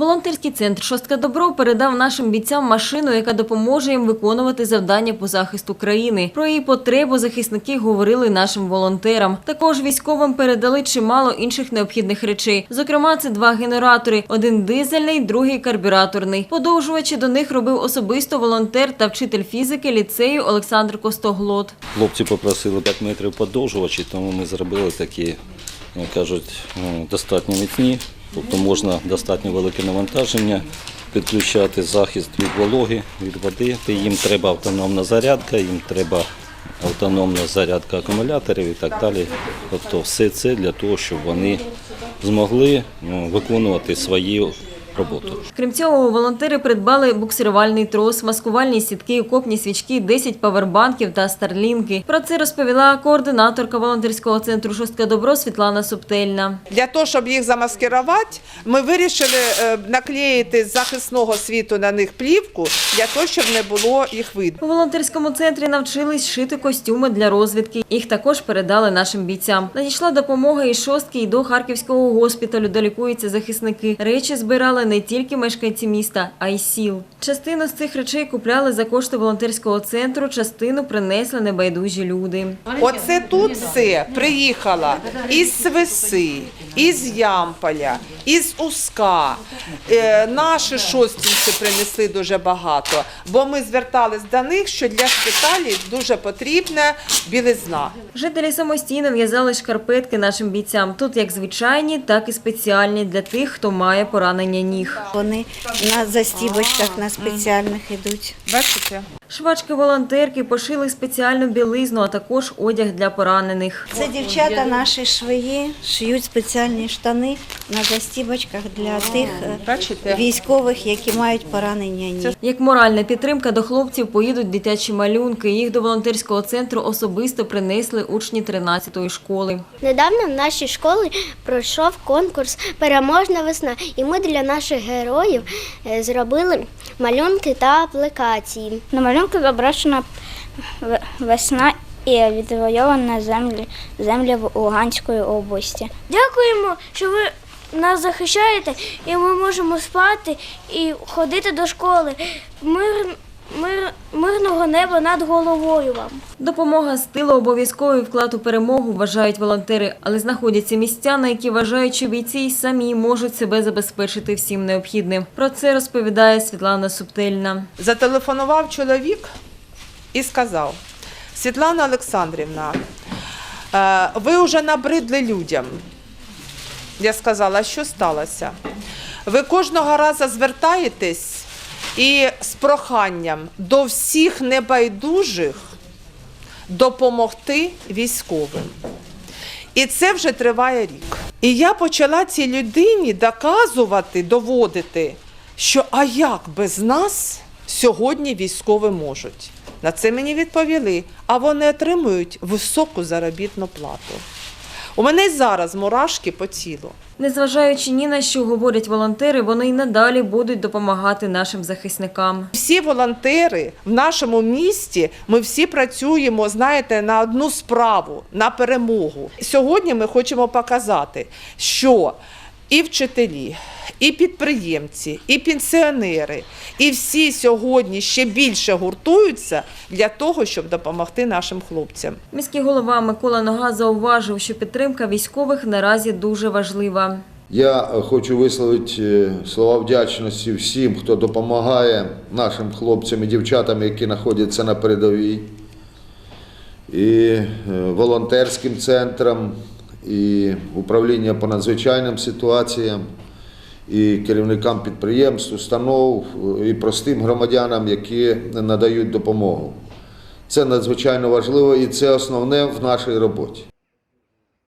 Волонтерський центр Шостка Добро передав нашим бійцям машину, яка допоможе їм виконувати завдання по захисту країни. Про її потребу захисники говорили нашим волонтерам. Також військовим передали чимало інших необхідних речей. Зокрема, це два генератори: один дизельний, другий карбюраторний. Подовжувачі до них робив особисто волонтер та вчитель фізики ліцею Олександр Костоглот. Хлопці попросили 5 метрів подовжувачі, тому ми зробили такі, як кажуть, достатньо міцні, тобто можна достатньо велике навантаження підключати захист від вологи, від води. Їм треба автономна зарядка, їм треба автономна зарядка акумуляторів і так далі. Тобто все це для того, щоб вони змогли ну, виконувати свою роботу. Крім цього, волонтери придбали буксирувальний трос, маскувальні сітки, окопні свічки, 10 павербанків та старлінки. Про це розповіла координаторка волонтерського центру Шостка Добро Світлана Субтельна. Для того, щоб їх замаскирувати, ми вирішили е, наклеїти з захисного світу на них плівку, для того, щоб не було їх видно. У волонтерському центрі навчились шити костюми для розвідки. Їх також передали нашим бійцям. Надійшла допомога і шостки, і до харківського госпіталю, де лікуються захисники. Речі збирали не тільки мешканці міста, а й сіл. Частину з цих речей купляли за кошти волонтерського центру, частину принесли небайдужі люди. Оце тут все приїхала із Свиси, із Ямполя, із Уска. Е, наші шостінці принесли дуже багато, бо ми звертались до них, що для шпиталів дуже потрібна білизна. Жителі самостійно в'язали шкарпетки нашим бійцям. Тут як звичайні, так і спеціальні для тих, хто має поранення ніг. Вони на застібочках на спеціальних йдуть. Бачите? Швачки-волонтерки пошили спеціальну білизну, а також одяг для поранених. Це дівчата наші швеї шиють спеціальні штани на застібочках для тих е, Бачите? військових, які мають поранення ніг. Як моральна підтримка до хлопців поїдуть дитячі малюнки. Їх до волонтерського центру особисто принесли учні 13-ї школи. Недавно в нашій школі пройшов конкурс Переможна весна, і ми для наших героїв е, зробили малюнки та аплікації. На малюнку зображена весна і відвоювана землі, землі в Луганської області. Дякуємо, що ви нас захищаєте, і ми можемо спати і ходити до школи. Мир, мир, мирного неба над головою вам. Допомога з тилу обов'язковий вклад у перемогу вважають волонтери, але знаходяться місця, на які вважають, що бійці й самі можуть себе забезпечити всім необхідним. Про це розповідає Світлана Субтельна. Зателефонував чоловік і сказав: Світлана Олександрівна, е, ви вже набридли людям. Я сказала, що сталося? Ви кожного разу звертаєтесь і з проханням до всіх небайдужих допомогти військовим. І це вже триває рік. І я почала цій людині доказувати, доводити, що а як без нас сьогодні військові можуть. На це мені відповіли, а вони отримують високу заробітну плату. У мене й зараз мурашки по тілу. Незважаючи ні на що говорять волонтери, вони й надалі будуть допомагати нашим захисникам. Всі волонтери в нашому місті, ми всі працюємо, знаєте, на одну справу, на перемогу. Сьогодні ми хочемо показати, що і вчителі, і підприємці, і пенсіонери, і всі сьогодні ще більше гуртуються для того, щоб допомогти нашим хлопцям. Міський голова Микола Нога зауважив, що підтримка військових наразі дуже важлива. Я е, хочу висловити е, слова вдячності всім, хто допомагає нашим хлопцям і дівчатам, які знаходяться на передовій, і е, волонтерським центрам, і управління по надзвичайним ситуаціям, і керівникам підприємств, установ, е, і простим громадянам, які надають допомогу. Це надзвичайно важливо і це основне в нашій роботі.